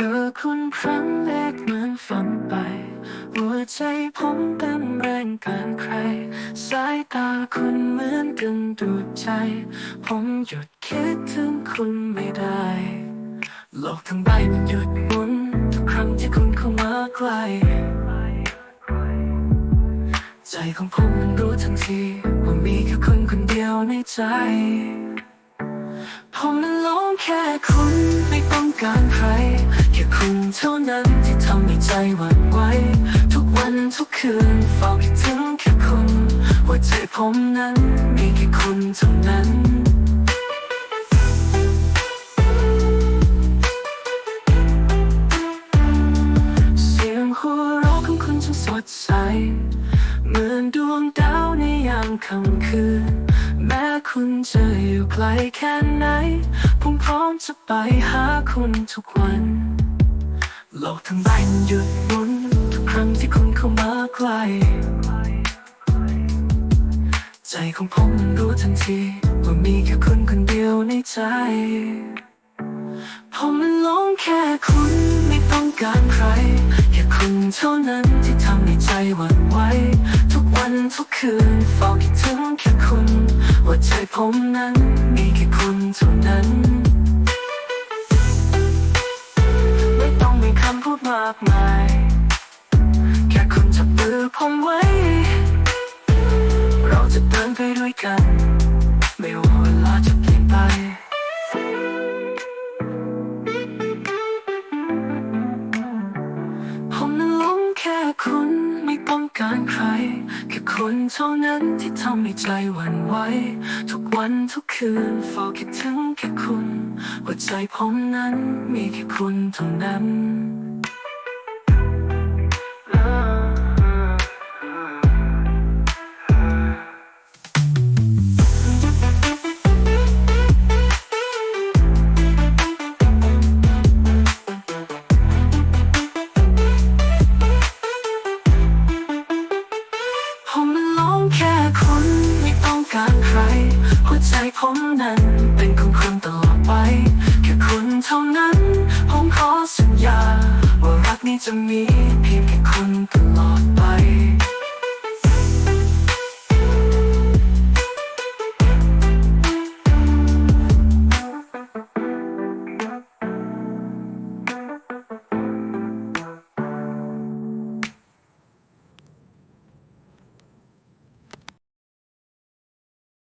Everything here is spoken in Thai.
คุณครั้งแรกเหมือนฝันไป หัวใจผมเต้นแรงเกินใคร สายตาคุณเหมือนกันดูดใจ ผมหยุดคิดถึงคุณไม่ได้ โลกทั้งใบมันหยุดหมุน ทุกครั้งที่คุณเข้ามาใกล้ ใจของผมมันรู้ทันทีว่ามีแค่คุณคนเดียวในใจผมนั้นหลงแค่คุณไม่ต้องการใคร คุณเท่านั้นที่ทำให้ใจหวั่นไหวทุกวันทุกคืนเฝ้าคิดถึงแค่คุณหัวใจผมนั้นมีแค่คุณเท่านั้นเสียงหัวเราะของคุณช่างสดใส เหมือนดวงดาวในยามค่ำคืน แม้คุณจะอยู่ไกลแค่ไหน ผมพร้อมจะไปหาคุณทุกวัน โลกทั้งใบมันหยุดหมุน ทุกครั้งที่คุณเข้ามาใกล้ ใจของผมมันรู้ทันที ว่ามีแค่คุณคนเดียวในใจ ผมมันหลงแค่คุณไม่ต้องการใคร แค่คุณเท่านั้นที่ทำให้ใจหวั่นไหวทุกวันทุกคืนเฝ้าคิดถึงแค่คุณ ว่าใจผมนั้นมีแค่คุณเท่านั้นากมาย แค่คุณจับมือผมไว้ เราจะเดินไปด้วยกัน ไม่ว่าเวลาจะเปลี่ยนไปผมนั้นหลงแค่คุณไม่ต้องการใคร แค่คุณเท่านั้นที่ทำให้ใจหวั่นไหวทุกวันทุกคืนเฝ้าคิดถึงแค่คุณ หัวใจผมนั้นมีแค่คุณเท่านั้น ค่คุณไม่ต้องการใคร หัวใจผมนั้นเป็นของคุณตลอดไป แค่คุณเท่านั้น ผมขอสัญญา ว่ารักนี้จะมีเพียงแค่คุณตลอดไป